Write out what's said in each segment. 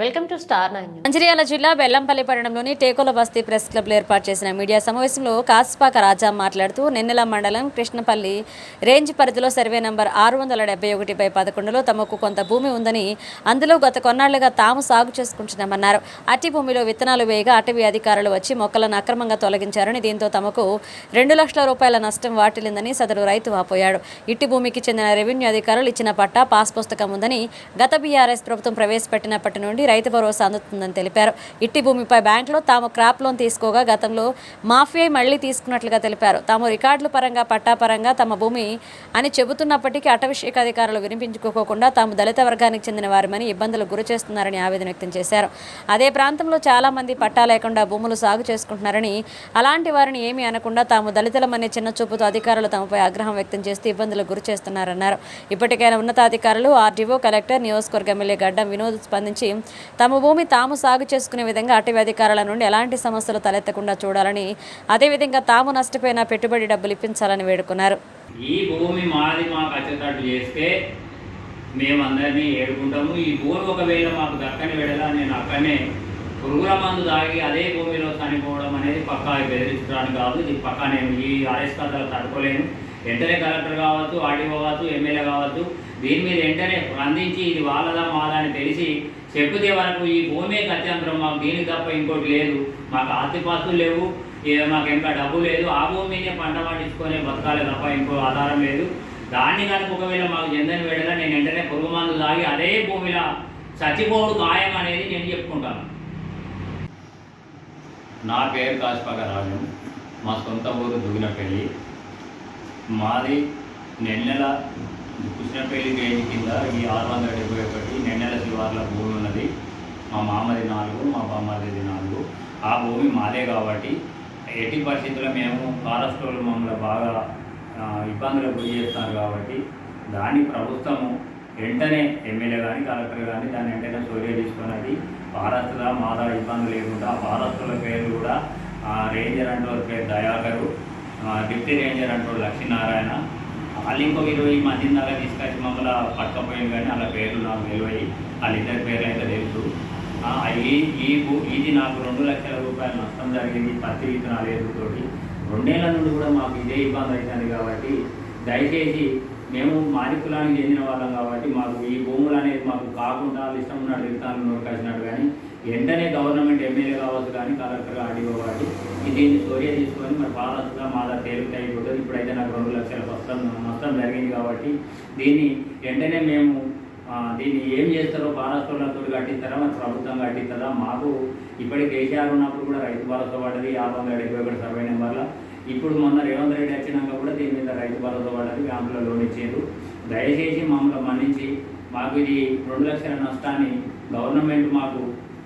Welcome to star nine Mancherial జిల్లా బెల్లంపల్లి పట్టణంలోని టేకోల బస్తీ ప్రెస్ క్లబ్లో ఏర్పాటు చేసిన మీడియా సమావేశంలో కాస్పాక రాజా మాట్లాడుతూ నిన్నెల మండలం కృష్ణపల్లి రేంజ్ పరిధిలో సర్వే నంబర్ ఆరు వందల డెబ్బై ఒకటి బై పదకొండులో తమకు కొంత భూమి ఉందని అందులో గత కొన్నాళ్ళుగా తాము సాగు చేసుకుంటున్నామన్నారు. అట్టి భూమిలో విత్తనాలు వేయగా అటవీ అధికారులు వచ్చి మొక్కలను అక్రమంగా తొలగించారని దీంతో తమకు రెండు లక్షల రూపాయల నష్టం వాటిల్లిందని సదరు రైతు వాపోయాడు. ఇట్టి భూమికి చెందిన రెవెన్యూ అధికారులు ఇచ్చిన పట్టా పాస్ పుస్తకం ఉందని గత బీఆర్ఎస్ ప్రభుత్వం ప్రవేశపెట్టినప్పటి నుండి రైతు భరోసా అందుతుందని తెలిపారు. ఇట్టి భూమిపై బ్యాంకులో తాము క్రాప్ లోన్ తీసుకోగా గతంలో మాఫియా మళ్ళీ తీసుకున్నట్లుగా తెలిపారు. తాము రికార్డుల పరంగా పట్టాపరంగా తమ భూమి అని చెబుతున్నప్పటికీ అటవీశాఖ అధికారులు వినిపించుకోకుండా తాము దళిత వర్గానికి చెందిన వారిమని ఇబ్బందులు గురి చేస్తున్నారని ఆవేదన వ్యక్తం చేశారు. అదే ప్రాంతంలో చాలా మంది పట్టా లేకుండా భూములు సాగు చేసుకుంటున్నారని అలాంటి వారిని ఏమీ అనకుండా తాము దళితులమనే చిన్న చూపుతో అధికారులు తమపై ఆగ్రహం వ్యక్తం చేస్తూ ఇబ్బందులకు గురి చేస్తున్నారన్నారు. ఇప్పటికైనా ఉన్నతాధికారులు ఆర్డీఓ కలెక్టర్ నియోజకవర్గ ఎమ్మెల్యే గడ్డం వినోద్ స్పందించి తమ భూమి తాము సాగు చేసుకునే విధంగా అటవీ అధికారుల నుండి ఎలాంటి సమస్యలు తలెత్తకుండా చూడాలని అదేవిధంగా తాము నష్టపోయిన పెట్టుబడి డబ్బులు ఇప్పించాలని వేడుకున్నారు. ఈ భూమి మాది మాకు వచ్చేటట్టు చేస్తే మేమందరినీ ఏడుకుంటాము. ఈ భూమి ఒకవేళ మాకు దక్కని వెళ్ళదా నేను అక్కడనే పురుగుల మందు తాగి అదే భూమిలో చనిపోవడం అనేది పక్కా బెదిరించడానికి కాదు. ఇది పక్కా నేను ఈ ఆర్ఎస్ కథలు తట్టుకోలేను. వెంటనే కలెక్టర్ కావచ్చు ఆర్డీఓ కావచ్చు ఎమ్మెల్యే కావచ్చు దీని మీద వెంటనే స్పందించి ఇది వాళ్ళదా మాదా అని తెలిసి చెప్పుతే వరకు ఈ భూమే అత్యంతరం మాకు దీనికి తప్ప ఇంకోటి లేదు. మాకు ఆస్తిపాస్తులు లేవు మాకు ఇంకా డబ్బు లేదు. ఆ భూమినే పంట పండించుకొని బతకాలి తప్ప ఇంకో ఆధారం లేదు. దాన్ని కనుక ఒకవేళ మాకు చెందని వేడలా నేను వెంటనే పురుగు మందు తాగి అదే భూమిలో చచ్చిపోడు ఖాయం అనేది నేను చెప్పుకుంటాను. నా పేరు కాశపాక రాజు. మా సొంత ఊరు దుగినపల్లి. మాది నెన్నెల కృష్ణపల్లి రేంజ్ కింద ఈ ఆరు వందల డెబ్బై ఒకటి నెన్నెల శివార్ల భూమి ఉన్నది. మా మామది నాలుగు మా బామ్మది నాలుగు. ఆ భూమి మాదే కాబట్టి ఎట్టి పరిస్థితుల్లో మేము ఫారెస్ట్ వాళ్ళు మమ్మల్ని బాగా ఇబ్బందులకు గురి చేస్తున్నారు కాబట్టి దాన్ని ప్రభుత్వము వెంటనే ఎమ్మెల్యే కానీ కలెక్టర్ కానీ దాన్ని వెంటనే చర్య తీసుకున్నది. ఫారెస్ట్గా మాదా ఇబ్బంది లేకుండా ఆ ఫారెస్టుల పేరు కూడా రేంజర్ అంటే పేరు దయాకరు. ఆ, డిప్యూటీ రేంజర్ అంటాడు లక్ష్మీనారాయణ. వాళ్ళు ఇంకో ఇరవై మంది దాకా తీసుకొచ్చి మమ్మల్ని పట్టుకపోయింది కానీ వాళ్ళ పేర్లు నాకు తెలివయి. వాళ్ళిద్దరి పేర్లు అయితే తెలుసు. ఈ ఈ భూ- ఇది నాకు రెండు లక్షల రూపాయల నష్టం జరిగింది పత్తి విత్తనాలు ఎదుగుతోటి. రెండేళ్ళ నుండి కూడా మాకు ఇదే ఇబ్బంది అవుతుంది కాబట్టి దయచేసి మేము మాది కులానికి చెందిన వాళ్ళం కాబట్టి మాకు ఈ భూములు అనేది మాకు కాకుండా ఇష్టం ఉన్నట్టు విత్తనాలు నోటికొచ్చినట్టు కానీ వెంటనే గవర్నమెంట్ ఎమ్మెల్యే కావచ్చు కానీ కలెక్టర్ అడిగో కాబట్టి దీన్ని స్టోరీ తీసుకొని మరి పాలసగా మా దగ్గర తేలిక అయిపోతుంది ఇప్పుడైతే నాకు రెండు లక్షల నష్టం నష్టం జరిగింది కాబట్టి దీన్ని వెంటనే మేము దీన్ని ఏం చేస్తారో మహారాష్ట్రలతో కట్టిస్తారా మరి ప్రభుత్వం కట్టిస్తారా? మాకు ఇప్పటికి కేసీఆర్ ఉన్నప్పుడు కూడా రైతు భరోసా పడ్డది యాభై వందల డెబ్బై ఒకటి సర్వే నెంబర్ల. ఇప్పుడు మొన్న రేవంత్ రెడ్డి వచ్చినాక కూడా దీని మీద రైతు భరోసా పడ్డది బ్యాంకులో లోన్ ఇచ్చారు. దయచేసి మమ్మల్ని మన్నించి మాకు ఇది రెండు లక్షల నష్టాన్ని గవర్నమెంట్ మాకు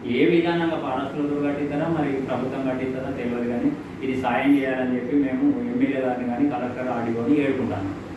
ఏ విధానంగా పారస్తులతో కట్టిస్తారా మరి ప్రభుత్వం కట్టిస్తారా తెలియదు కానీ ఇది సాయం చేయాలని చెప్పి మేము ఎమ్మెల్యే గారిని కానీ కలెక్టర్ ఆడియోని ఏడుకుంటాను.